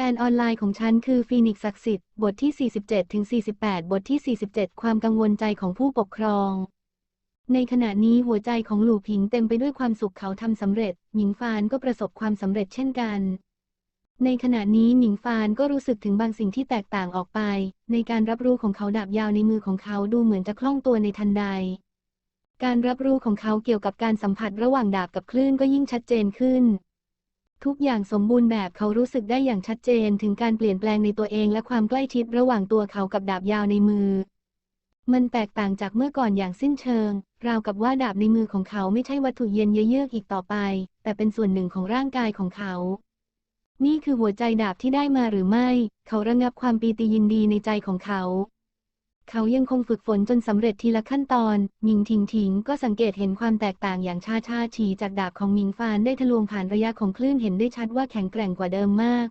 แฟนออนไลน์ของฉันคือฟีนิกซ์ศักดิ์สิทธิ์บทที่ 47 ถึง 48 บทที่ 47 ความกังวลใจของผู้ปกครอง ในขณะนี้หัวใจของหลู่ผิงเต็มไปด้วยความสุขเขาทำสำเร็จ หมิงฟานก็ประสบความสำเร็จเช่นกัน ในขณะนี้หมิงฟานก็รู้สึกถึงบางสิ่งที่แตกต่างออกไป ในการรับรู้ของเขาดาบยาวในมือของเขาดูเหมือนจะคล่องตัวในทันใด การรับรู้ของเขาเกี่ยวกับการสัมผัสระหว่างดาบกับคลื่นก็ยิ่งชัดเจนขึ้น ทุกอย่างสมบูรณ์แบบเขารู้สึกได้อย่างชัดเจนถึงการเปลี่ยนแปลงในตัวเองและความใกล้ชิดระหว่างตัวเขากับดาบยาวในมือ มันแตกต่างจากเมื่อก่อนอย่างสิ้นเชิง ราวกับว่าดาบในมือของเขาไม่ใช่วัตถุเย็นเยือกอีกต่อไป แต่เป็นส่วนหนึ่งของร่างกายของเขา นี่คือหัวใจดาบที่ได้มาหรือไม่ เขาระงับความปีติยินดีในใจของเขา เขายังคงฝึกฝนจนสำเร็จทีละขั้นตอน หมิงทิงทิงก็สังเกตเห็นความแตกต่างอย่างชาชาฉีจากดาบของหมิงฟานได้ทะลวงผ่านระยะของคลื่นเห็นได้ชัดว่าแข็งแกร่งกว่าเดิมมาก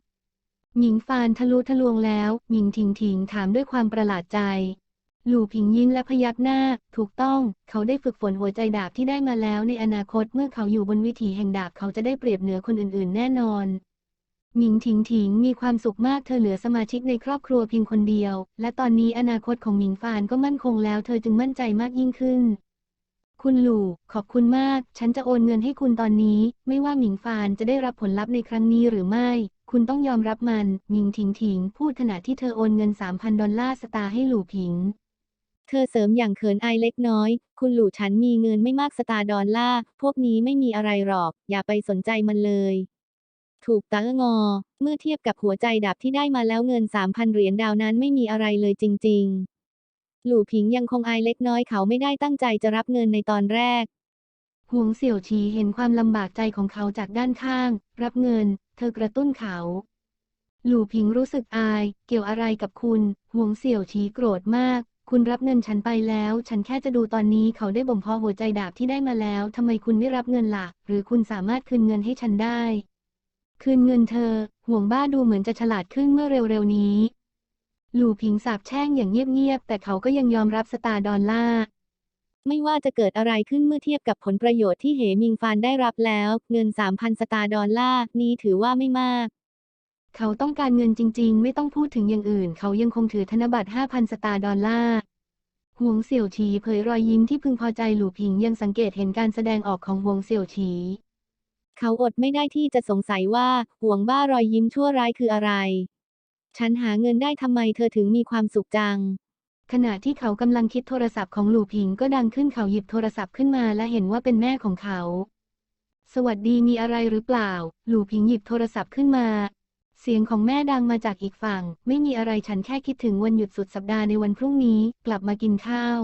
หมิงฟานทะลุทะลวงแล้ว หมิงทิงทิงถามด้วยความประหลาดใจ หลู่ผิงยิ้มและพยักหน้า ถูกต้อง เขาได้ฝึกฝนหัวใจดาบที่ได้มาแล้วในอนาคตเมื่อเขาอยู่บนวิถีแห่งดาบเขาจะได้เปรียบเหนือคนอื่น ๆ แน่นอน หมิงถิงถิงมีความสุขมากเธอเหลือสมาชิกในครอบครัวเพียงคนเดียว และตอนนี้อนาคตของหมิงฟานก็มั่นคงแล้วเธอจึงมั่นใจมากยิ่งขึ้น คุณหลู่ขอบคุณมาก ฉันจะโอนเงินให้คุณตอนนี้ ไม่ว่าหมิงฟานจะได้รับผลลัพธ์ในครั้งนี้หรือไม่ คุณต้องยอมรับมัน หมิงถิงถิง พูดขณะที่เธอโอนเงิน 3,000 ดอลลาร์สตาร์ให้หลู่ผิง เธอเสริมอย่างเขินอายเล็กน้อย คุณหลู่ฉันมีเงินไม่มากสตาร์ดอลลาร์พวกนี้ไม่มีอะไรหรอก อย่าไปสนใจมันเลย ถูกตางอ เมื่อเทียบกับหัวใจดับที่ได้มาแล้วเงิน 3,000 เหรียญดาวนั้นไม่มีอะไรเลยจริง ๆ หลู่ผิงยังคงอายเล็กน้อยเขาไม่ได้ตั้งใจจะรับเงินในตอนแรกหวงเสี่ยวฉีเห็นความลำบากใจของเขาจากด้านข้าง รับเงิน เธอกระตุ้นเขาหลู่ผิงรู้สึกอาย เกี่ยวอะไรกับคุณหวงเสี่ยวฉีโกรธมาก คุณรับเงินฉันไปแล้ว ฉันแค่จะดูตอนนี้เขาได้บ่มเพาะหัวใจดาบที่ได้มาแล้วทำไมคุณไม่รับเงินล่ะ หรือคุณสามารถคืนเงินให้ฉันได้ คืนเงินเธอ ห่วงบ้าดูเหมือนจะฉลาดขึ้นเมื่อเร็วๆนี้ หลู่ผิงสาบแช่งอย่างเงียบๆ แต่เขาก็ยังยอมรับสตาร์ดอลล่าไม่ว่าจะเกิดอะไรขึ้นเมื่อเทียบกับผลประโยชน์ที่เหมิงฟานได้รับแล้ว เงิน 3,000 สตาร์ดอลลาร์นี้ถือว่าไม่มาก เขาต้องการเงินจริง ๆ ไม่ต้องพูดถึงอย่างอื่น เขายังคงถือธนบัตร 5,000 สตาร์ดอลลาร์หวงเสี่ยวฉีเผยรอยยิ้มที่พึงพอใจหลู่ผิงยังสังเกตเห็นการแสดงออกของหวงเสี่ยวฉี เขาอดไม่ได้ที่จะสงสัยว่าห่วงบ้ารอยยิ้มชั่วร้ายคืออะไร ฉันหาเงินได้ทำไมเธอถึงมีความสุขจัง ขณะที่เขากำลังคิดโทรศัพท์ของหลู่ผิงก็ดังขึ้นเขาหยิบโทรศัพท์ขึ้นมาและเห็นว่าเป็นแม่ของเขา สวัสดีมีอะไรหรือเปล่า หลู่ผิงหยิบโทรศัพท์ขึ้นมา เสียงของแม่ดังมาจากอีกฝั่ง ไม่มีอะไรฉันแค่คิดถึงวันหยุดสุดสัปดาห์ในวันพรุ่งนี้ กลับมากินข้าว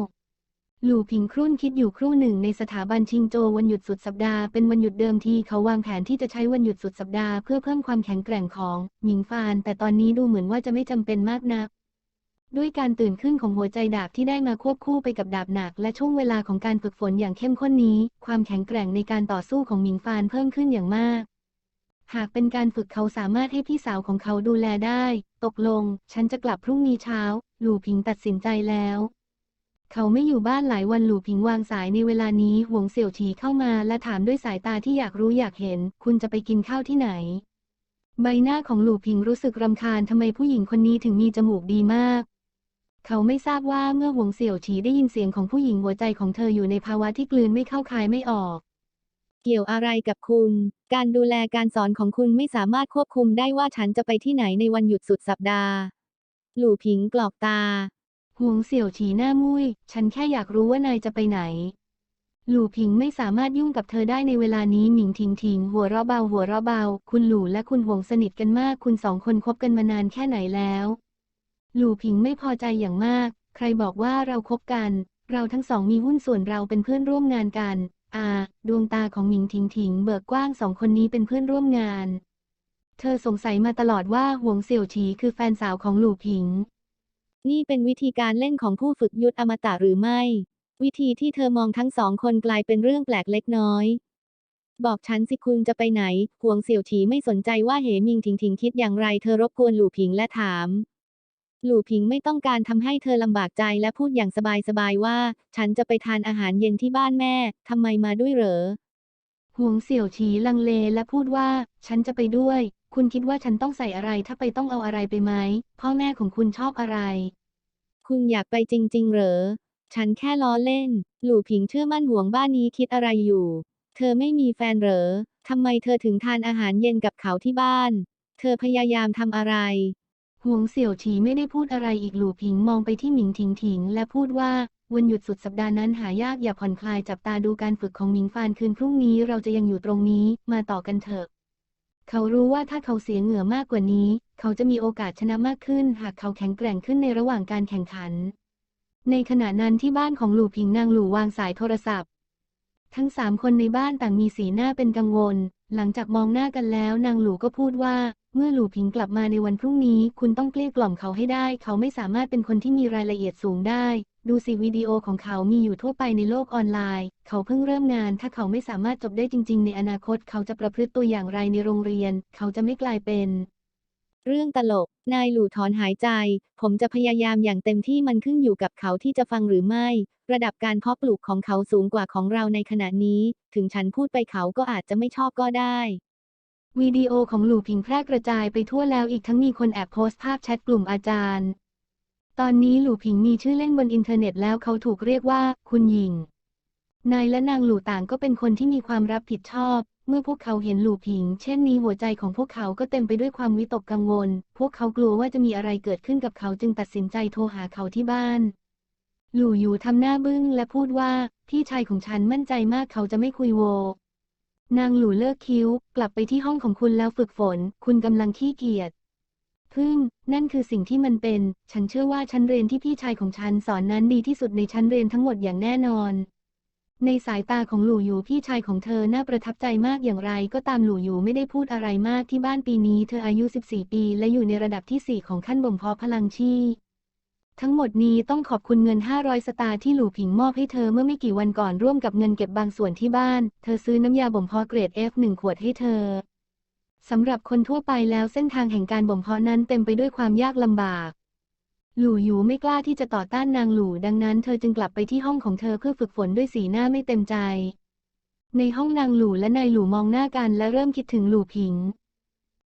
หลู่ผิงครุ่นคิดอยู่ครู่หนึ่งในสถาบันชิงโจววันหยุดสุดสัปดาห์เป็นวันหยุดเดิมทีเขาวางแผนที่จะใช้วันหยุดสุดสัปดาห์เพื่อเพิ่มความแข็งแกร่งของหมิงฟาน แต่ตอนนี้ดูเหมือนว่าจะไม่จำเป็นมากนัก ด้วยการตื่นขึ้นของหัวใจดาบที่ได้มาควบคู่ไปกับดาบหนัก และช่วงเวลาของการฝึกฝนอย่างเข้มข้นนี้ ความแข็งแกร่งในการต่อสู้ของหมิงฟานเพิ่มขึ้นอย่างมากหากเป็นการฝึกเขาสามารถให้พี่สาวของเขาดูแลได้ ตกลง ฉันจะกลับพรุ่งนี้เช้า หลู่ผิงตัดสินใจแล้ว เขาไม่อยู่บ้านหลายวันหลู่ผิงวางสายในเวลานี้หวงเสี่ยวฉีเข้ามาและถามด้วยสายตาที่อยากรู้อยากเห็น คุณจะไปกินข้าวที่ไหน ใบหน้าของหลู่ผิงรู้สึกรำคาญทำไมผู้หญิงคนนี้ถึงมีจมูกดีมาก เขาไม่ทราบว่าเมื่อหวงเสี่ยวฉีได้ยินเสียงของผู้หญิงหัวใจของเธออยู่ในภาวะที่กลืนไม่เข้าคายไม่ออกเกี่ยวอะไรกับคุณ การดูแลการสอนของคุณไม่สามารถควบคุมได้ว่าฉันจะไปที่ไหนในวันหยุดสุดสัปดาห์ หลู่ผิงกรอกตา หวงเสี่ยวฉีหน้ามุ้ย ฉันแค่อยากรู้ว่านายจะไปไหน หลู่ผิงไม่สามารถยุ่งกับเธอได้ในเวลานี้หมิงทิงทิงหัวเราะเบาหัวเราะเบา คุณหลู่และคุณหวงสนิทกันมาก คุณสองคนคบกันมานานแค่ไหนแล้ว หลู่ผิงไม่พอใจอย่างมาก ใครบอกว่าเราคบกัน เราทั้งสองมีหุ้นส่วนเราเป็นเพื่อนร่วมงานกันอ่าดวงตาของหมิงทิงทิงเบิกกว้างสองคนนี้เป็นเพื่อนร่วมงาน เธอสงสัยมาตลอดว่าหวงเสี่ยวฉีคือแฟนสาวของหลู่ผิง นี่เป็นวิธีการเล่นของผู้ฝึกยุทธอมตะหรือไม่ วิธีที่เธอมองทั้งสองคนกลายเป็นเรื่องแปลกเล็กน้อย บอกฉันสิคุณจะไปไหนหวงเสี่ยวฉีไม่สนใจว่าเหมิงถิงถิงคิดอย่างไรเธอรบกวนหลู่ผิงและถาม หลู่ผิงไม่ต้องการทำให้เธอลำบากใจและพูดอย่างสบายๆว่า ฉันจะไปทานอาหารเย็นที่บ้านแม่ทำไมมาด้วยเหรอหวงเสี่ยวฉีลังเลและพูดว่า ฉันจะไปด้วย คุณคิดว่าฉันต้องใส่อะไรถ้าไปต้องเอาอะไรไปไหม พ่อแม่ของคุณชอบอะไร คุณอยากไปจริง ๆ เหรอ ฉันแค่ล้อเล่น หลู่ผิงเชื่อมั่นห่วงบ้านนี้คิดอะไรอยู่ เธอไม่มีแฟนเหรอ ทำไมเธอถึงทานอาหารเย็นกับเขาที่บ้าน เธอพยายามทำอะไรหวงเสี่ยวฉีไม่ได้พูดอะไรอีกหลู่ผิงมองไปที่หมิงถิงถิง และพูดว่าวันหยุดสุดสัปดาห์นั้นหายากอย่าผ่อนคลายจับตาดูการฝึกของหมิงฟานคืนพรุ่งนี้เราจะยังอยู่ตรงนี้ มาต่อกันเถอะ เขารู้ว่าถ้าเขาเสียเหงื่อมากกว่านี้ เขาจะมีโอกาสชนะมากขึ้น หากเขาแข็งแกร่งขึ้นในระหว่างการแข่งขัน ในขณะนั้นที่บ้านของหลู่ผิงนางหลู่วางสายโทรศัพท์ ทั้งสามคนในบ้านต่างมีสีหน้าเป็นกังวล หลังจากมองหน้ากันแล้ว นางหลู่ก็พูดว่า เมื่อหลู่ผิงกลับมาในวันพรุ่งนี้ คุณต้องเกลี้ยกล่อมเขาให้ได้ เขาไม่สามารถเป็นคนที่มีรายละเอียดสูงได้ ดูสิวิดีโอของเขามีอยู่ทั่วไปในโลกออนไลน์ เขาเพิ่งเริ่มงาน ถ้าเขาไม่สามารถจบได้จริง ๆ ในอนาคตเขาจะประพฤติตัวอย่างไรในโรงเรียน เขาจะไม่กลายเป็น เรื่องตลก นายหลู่ถอนหายใจ ผมจะพยายามอย่างเต็มที่มันขึ้นอยู่กับเขาที่จะฟังหรือไม่ ระดับการเพาะปลูกของเขาสูงกว่าของเราในขณะนี้ ถึงฉันพูดไปเขาก็อาจจะไม่ชอบก็ได้วิดีโอของหลู่ผิงแพร่กระจายไปทั่วแล้วอีกทั้งมีคนแอบโพสต์ภาพแชทกลุ่มอาจารย์ ตอนนี้หลู่ผิงมีชื่อเล่นบนอินเทอร์เน็ตแล้วเขาถูกเรียกว่า คุณหญิง นายและนางหลู่ต่างก็เป็นคนที่มีความรับผิดชอบ เมื่อพวกเขาเห็นหลู่ผิง เช่นนี้หัวใจของพวกเขาก็เต็มไปด้วยความวิตกกังวล พวกเขากลัวว่าจะมีอะไรเกิดขึ้นกับเขาจึงตัดสินใจโทรหาเขาที่บ้าน หลู่อยู่ทำหน้าบึ้งและพูดว่า พี่ชายของฉันมั่นใจมากเขาจะไม่คุยโวนางหลู่เลิกคิ้ว กลับไปที่ห้องของคุณแล้วฝึกฝน คุณกำลังขี้เกียจ พึ่ง นั่นคือสิ่งที่มันเป็น ฉันเชื่อว่าชั้นเรียนที่พี่ชายของฉันสอนนั้นดีที่สุดในชั้นเรียนทั้งหมดอย่างแน่นอน ในสายตาของหลู่อยู่พี่ชายของเธอน่าประทับใจมากอย่างไร ก็ตามหลู่อยู่ไม่ได้พูดอะไรมากที่บ้านปีนี้ เธออายุ 14 ปี และอยู่ในระดับที่ 4 ของขั้นบ่มเพาะพลังชีทั้งหมดนี้ต้องขอบคุณเงิน 500 สตาร์ที่หลู่ผิงมอบให้เธอเมื่อไม่กี่วันก่อนร่วมกับเงินเก็บบางส่วนที่บ้าน เธอซื้อน้ำยาบ่มเพาะเกรด F1 ขวดให้เธอ สำหรับคนทั่วไปแล้วเส้นทางแห่งการบ่มเพาะนั้นเต็มไปด้วยความยากลำบาก หลู่หยูไม่กล้าที่จะต่อต้านนางหลู่ดังนั้นเธอจึงกลับไปที่ห้องของเธอเพื่อฝึกฝนด้วยสีหน้าไม่เต็มใจ ในห้องนางหลู่และนายหลู่มองหน้ากันและเริ่มคิดถึงหลู่ผิง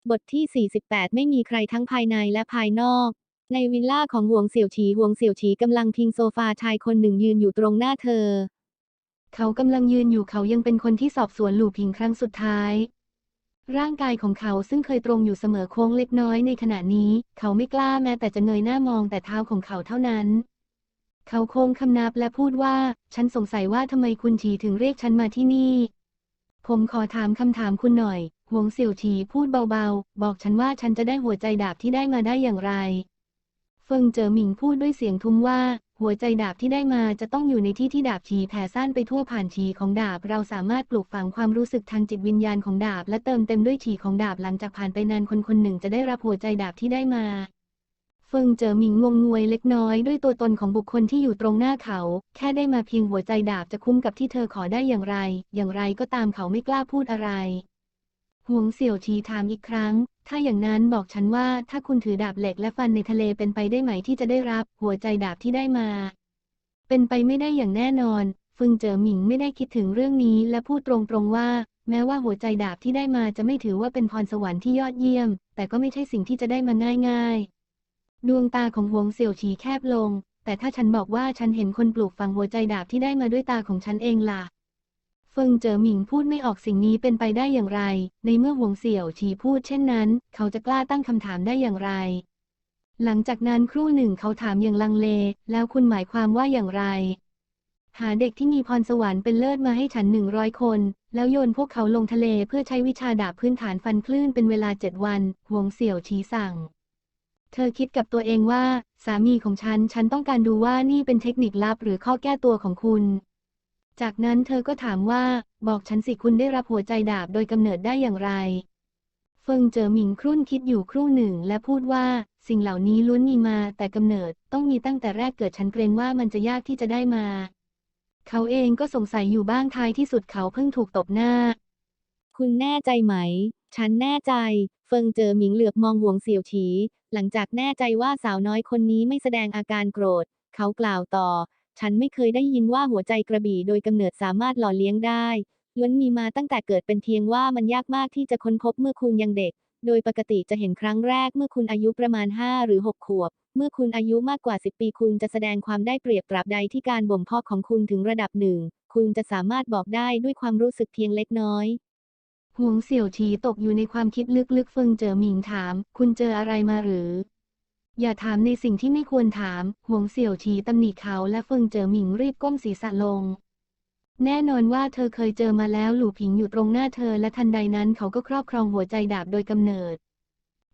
บทที่ 48 ไม่มีใครทั้งภายในและภายนอก ในวิลล่าของหวงเสี่ยวฉีหวงเสี่ยวฉีกำลังพิงโซฟาชายคนหนึ่งยืนอยู่ตรงหน้าเธอ เขากำลังยืนอยู่เขายังเป็นคนที่สอบสวนหลู่ผิงครั้งสุดท้าย ร่างกายของเขาซึ่งเคยตรงอยู่เสมอโค้งเล็กน้อยในขณะนี้ เขาไม่กล้าแม้แต่จะเงยหน้ามองแต่เท้าของเขาเท่านั้น เขาโค้งคำนับและพูดว่า ฉันสงสัยว่าทำไมคุณฉีถึงเรียกฉันมาที่นี่ ผมขอถามคำถามคุณหน่อย หวงเสี่ยวฉีพูดเบาๆ บอกฉันว่าฉันจะได้หัวใจดาบที่ได้มาได้อย่างไร เฟิงเจอหมิงพูดด้วยเสียงทุ้มว่า หัวใจดาบที่ได้มาจะต้องอยู่ในที่ที่ดาบฉีแผ่ซ่านไปทั่วผ่านฉีของดาบ เราสามารถปลูกฝังความรู้สึกทางจิตวิญญาณของดาบ และเติมเต็มด้วยฉีของดาบหลังจากผ่านไปนานคนคนหนึ่งจะได้รับหัวใจดาบที่ได้มาเฟิงเจอหมิงงงงวยเล็กน้อยด้วยตัวตนของบุคคลที่อยู่ตรงหน้าเขา แค่ได้มาเพียงหัวใจดาบจะคุ้มกับที่เธอขอได้อย่างไร อย่างไรก็ตามเขาไม่กล้าพูดอะไร หวงเสี่ยวชีถามอีกครั้ง ถ้าอย่างนั้นบอกฉันว่าถ้าคุณถือดาบเหล็กและฟันในทะเลเป็นไปได้ไหมที่จะได้รับหัวใจดาบที่ได้มา เป็นไปไม่ได้อย่างแน่นอน ฟึงเจ๋อหมิงไม่ได้คิดถึงเรื่องนี้และพูดตรงๆว่า แม้ว่าหัวใจดาบที่ได้มาจะไม่ถือว่าเป็นพรสวรรค์ที่ยอดเยี่ยม แต่ก็ไม่ใช่สิ่งที่จะได้มาง่ายๆ ดวงตาของหวงเสี่ยวฉีแคบลง แต่ถ้าฉันบอกว่าฉันเห็นคนปลูกฝังหัวใจดาบที่ได้มาด้วยตาของฉันเองล่ะ เฟิงเจอหมิงพูดไม่ออกสิ่งนี้เป็นไปได้อย่างไร ในเมื่อหวงเสี่ยวฉีพูดเช่นนั้น เขาจะกล้าตั้งคำถามได้อย่างไร หลังจากนั้นครู่หนึ่งเขาถามอย่างลังเล แล้วคุณหมายความว่าอย่างไร หาเด็กที่มีพรสวรรค์เป็นเลิศมาให้ฉันหนึ่งร้อยคน แล้วโยนพวกเขาลงทะเลเพื่อใช้วิชาดาบพื้นฐานฟันคลื่นเป็นเวลาเจ็ดวัน หวงเสี่ยวชี้สั่งเธอคิดกับตัวเองว่า สามีของฉัน ฉันต้องการดูว่านี่เป็นเทคนิคลับหรือข้อแก้ตัวของคุณ จากนั้นเธอก็ถามว่า บอกฉันสิคุณได้รับหัวใจดาบโดยกำเนิดได้อย่างไร เฟิงเจอหมิงครุ่นคิดอยู่ครู่หนึ่งและพูดว่า สิ่งเหล่านี้ล้วนมีมาแต่กำเนิดต้องมีตั้งแต่แรกเกิดฉันเกรงว่ามันจะยากที่จะได้มา เขาเองก็สงสัยอยู่บ้างท้ายที่สุดเขาเพิ่งถูกตบหน้า คุณแน่ใจไหม ฉันแน่ใจ เฟิงเจอหมิงเหลือบมองห่วงเสี่ยวฉีหลังจากแน่ใจว่าสาวน้อยคนนี้ไม่แสดงอาการโกรธ เขากล่าวต่อ ฉันไม่เคยได้ยินว่าหัวใจกระบี่โดยกำเนิดสามารถหล่อเลี้ยงได้ล้วนมีมาตั้งแต่เกิดเป็นเพียงว่ามันยากมากที่จะค้นพบเมื่อคุณยังเด็ก โดยปกติจะเห็นครั้งแรกเมื่อคุณอายุประมาณ 5 หรือ 6 ขวบ เมื่อคุณอายุมากกว่า 10 ปีคุณจะแสดงความได้เปรียบตราบใดที่การบ่มเพาะของคุณถึงระดับหนึ่ง คุณจะสามารถบอกได้ด้วยความรู้สึกเพียงเล็กน้อยหวงเสี่ยวฉีตกอยู่ในความคิดลึกๆเฟิงเจอหมิงถาม คุณเจออะไรมาหรือ อย่าถามในสิ่งที่ไม่ควรถาม หวงเสี่ยวฉีตำหนิเขาและเฟิงเจอหมิงรีบก้มศีรษะลง แน่นอนว่าเธอเคยเจอมาแล้วหลู่ผิงอยู่ตรงหน้าเธอและทันใดนั้นเขาก็ครอบครองหัวใจดาบโดยกำเนิด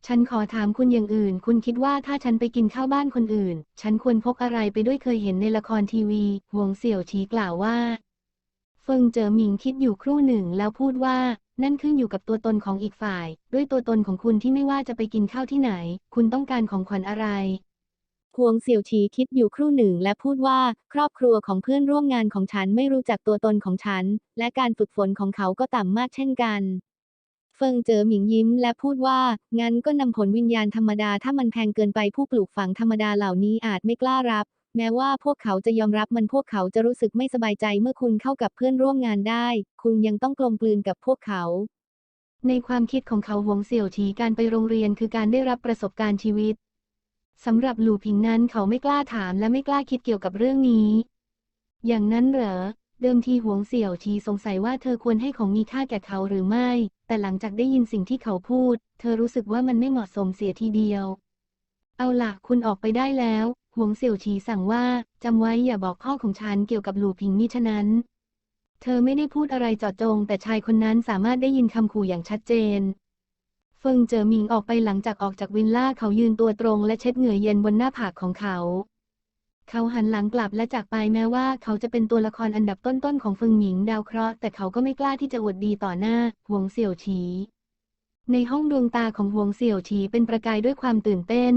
ฉันขอถามคุณอย่างอื่น คุณคิดว่าถ้าฉันไปกินข้าวบ้านคนอื่น ฉันควรพกอะไรไปด้วยเคยเห็นในละครทีวี หวงเสี่ยวฉีกล่าวว่า เฟิงเจอหมิงคิดอยู่ครู่หนึ่งแล้วพูดว่า นั่นขึ้นอยู่กับตัวตนของอีกฝ่าย ด้วยตัวตนของคุณที่ไม่ว่าจะไปกินข้าวที่ไหน คุณต้องการของขวัญอะไรพวงเสี่ยวฉีคิดอยู่ครู่หนึ่งและพูดว่า ครอบครัวของเพื่อนร่วมงานของฉันไม่รู้จักตัวตนของฉัน และการฝึกฝนของเขาก็ต่ำมากเช่นกัน เฟิงเจอหมิงยิ้มและพูดว่า งั้นก็นำผลวิญญาณธรรมดาถ้ามันแพงเกินไปผู้ปลูกฝังธรรมดาเหล่านี้อาจไม่กล้ารับ แม้ว่าพวกเขาจะยอมรับมันพวกเขาจะรู้สึกไม่สบายใจเมื่อคุณเข้ากับเพื่อนร่วมงานได้ คุณยังต้องกลมกลืนกับพวกเขา ในความคิดของเขาหวงเสี่ยวฉีการไปโรงเรียนคือการได้รับประสบการณ์ชีวิตสำหรับหลู่ผิงนั้นเขาไม่กล้าถามและไม่กล้าคิดเกี่ยวกับเรื่องนี้ อย่างนั้นเหรอ เดิมทีหวงเสี่ยวชีสงสัยว่าเธอควรให้ของมีค่าแก่เขาหรือไม่ แต่หลังจากได้ยินสิ่งที่เขาพูด เธอรู้สึกว่ามันไม่เหมาะสมเสียทีเดียว เอาล่ะคุณออกไปได้แล้ว หวงเสี่ยวชีสั่งว่าจำไว้อย่าบอกพ่อของฉันเกี่ยวกับหลู่ผิงมิฉะนั้น เธอไม่ได้พูดอะไรเจาะจง แต่ชายคนนั้นสามารถได้ยินคำขู่อย่างชัดเจน เฟิงเจอหมิงออกไปหลังจากออกจากวิลล่าเขายืนตัวตรงและเช็ดเหงื่อเย็นบนหน้าผากของเขา เขาหันหลังกลับและจากไปแม้ว่าเขาจะเป็นตัวละครอันดับต้นๆของเฟิงหมิงดาวเคราะห์แต่เขาก็ไม่กล้าที่จะอวดดีต่อหน้าหวงเสี่ยวฉีในห้องดวงตาของหวงเสี่ยวฉีเป็นประกายด้วยความตื่นเต้น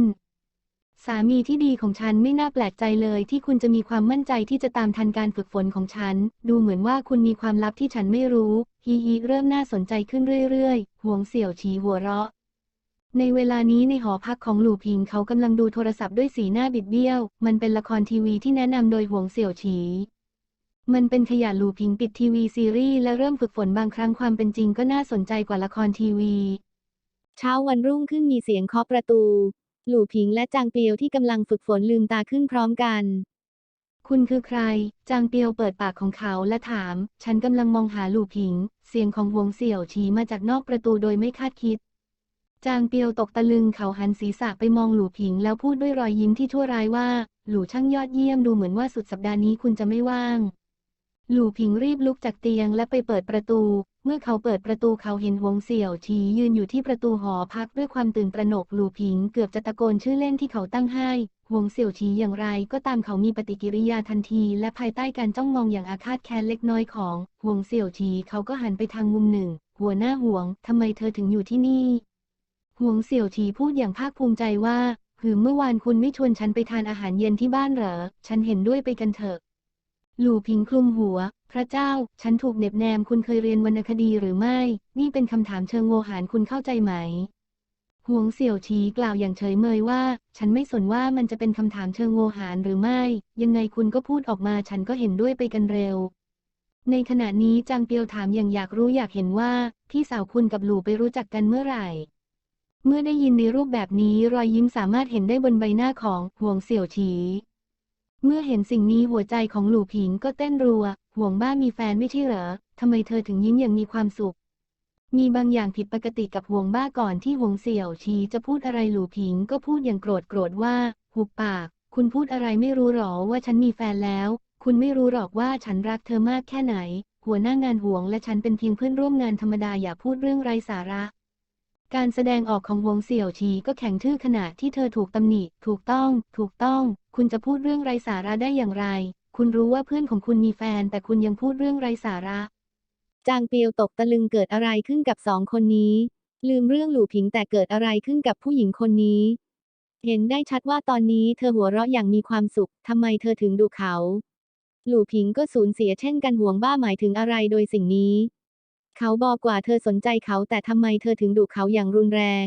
สามีที่ดีของฉันไม่น่าแปลกใจเลยที่คุณจะมีความมั่นใจที่จะตามทันการฝึกฝนของฉัน ดูเหมือนว่าคุณมีความลับที่ฉันไม่รู้ ฮีฮีเริ่มน่าสนใจขึ้นเรื่อยๆหวงเสี่ยวฉีหัวเราะ ในเวลานี้ในหอพักของหลู่พิงเขากำลังดูโทรศัพท์ด้วยสีหน้าบิดเบี้ยว มันเป็นละครทีวีที่แนะนำโดยหวงเสี่ยวฉี มันเป็นขยะหลู่พิงปิดทีวีซีรีส์และเริ่มฝึกฝนบางครั้งความเป็นจริงก็น่าสนใจกว่าละครทีวี เช้าวันรุ่งขึ้นมีเสียงเคาะประตู หลู่ผิงและจางเปียวที่กำลังฝึกฝนลืมตาขึ้นพร้อมกัน คุณคือใคร จางเปียวเปิดปากของเขาและถาม ฉันกำลังมองหาหลู่ผิง เสียงของหวงเสี่ยวฉีมาจากนอกประตูโดยไม่คาดคิด จางเปียวตกตะลึงเขาหันศีรษะไปมองหลู่ผิง แล้วพูดด้วยรอยยิ้มที่ชั่วร้ายว่า หลู่ช่างยอดเยี่ยมดูเหมือนว่าสุดสัปดาห์นี้คุณจะไม่ว่าง หลู่ผิงรีบลุกจากเตียงและไปเปิดประตู เมื่อเขาเปิดประตูเขาเห็นหวงเสี่ยวฉียืนอยู่ที่ประตูหอพักด้วยความตื่นตระหนกหลู่ผิงเกือบจะตะโกนชื่อเล่นที่เขาตั้งให้หวงเสี่ยวฉีอย่างไรก็ตามเขามีปฏิกิริยาทันที และภายใต้การจ้องมองอย่างอาฆาตแค้นเล็กน้อยของหวงเสี่ยวฉีเขาก็หันไปทางมุมหนึ่ง หัวหน้าหวงทำไมเธอถึงอยู่ที่นี่หวงเสี่ยวฉีพูดอย่างภาคภูมิใจว่าหือเมื่อวานคุณไม่ชวนฉันไปทานอาหารเย็นที่บ้านเหรอ ฉันเห็นด้วยไปกันเถอะ หลู่พิงคลุมหัวพระเจ้า ฉันถูกเน็บแนมคุณเคยเรียนวรรณคดีหรือไม่ นี่เป็นคำถามเชิงโงหารคุณเข้าใจไหมหวงเสี่ยวชีกล่าวอย่างเฉยเมยว่า ฉันไม่สนว่ามันจะเป็นคำถามเชิงโงหารหรือไม่ ยังไงคุณก็พูดออกมาฉันก็เห็นด้วยไปกันเร็ว ในขณะนี้จางเปียวถามอย่างอยากรู้อยากเห็นว่า พี่สาวคุณกับหลู่ไปรู้จักกันเมื่อไหร่ เมื่อได้ยินในรูปแบบนี้รอยยิ้มสามารถเห็นได้บนใบหน้าของห่วงเสี่ยวฉีเมื่อเห็นสิ่งนี้หัวใจของหลู่ผิงก็เต้นรัว ห่วงบ้ามีแฟนไม่ใช่เหรอ ทำไมเธอถึงยิ้มอย่างมีความสุข มีบางอย่างผิดปกติกับห่วงบ้าก่อนที่ห่วงเสี่ยวชีจะพูดอะไรหลู่ผิงก็พูดอย่างโกรธโกรธว่า หุบปาก คุณพูดอะไรไม่รู้หรอว่าฉันมีแฟนแล้ว คุณไม่รู้หรอกว่าฉันรักเธอมากแค่ไหน หัวหน้างานห่วงและฉันเป็นเพียงเพื่อนร่วมงานธรรมดาอย่าพูดเรื่องไร้สาระการแสดงออกของวงเสี่ยวชีก็แข็งทื่อขณะที่เธอถูกตำหนิ ถูกต้อง ถูกต้อง คุณจะพูดเรื่องไร้สาระได้อย่างไร คุณรู้ว่าเพื่อนของคุณมีแฟน แต่คุณยังพูดเรื่องไร้สาระ จางเปียวตกตะลึงเกิดอะไรขึ้นกับสองคนนี้ ลืมเรื่องหลู่ผิงแต่เกิดอะไรขึ้นกับผู้หญิงคนนี้ เห็นได้ชัดว่าตอนนี้เธอหัวเราะอย่างมีความสุขทำไมเธอถึงดูเขา หลู่ผิงก็สูญเสียเช่นกันห่วงบ้าหมายถึงอะไรโดยสิ่งนี้ เขาบอกว่าเธอสนใจเขาแต่ทำไมเธอถึงดุเขาอย่างรุนแรง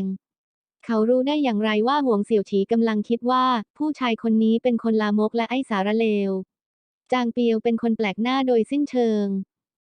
เขารู้ได้อย่างไรว่าห่วงเสี่ยวฉีกำลังคิดว่า ผู้ชายคนนี้เป็นคนลามกและไอ้สารเลว จางเปียวเป็นคนแปลกหน้าโดยสิ้นเชิง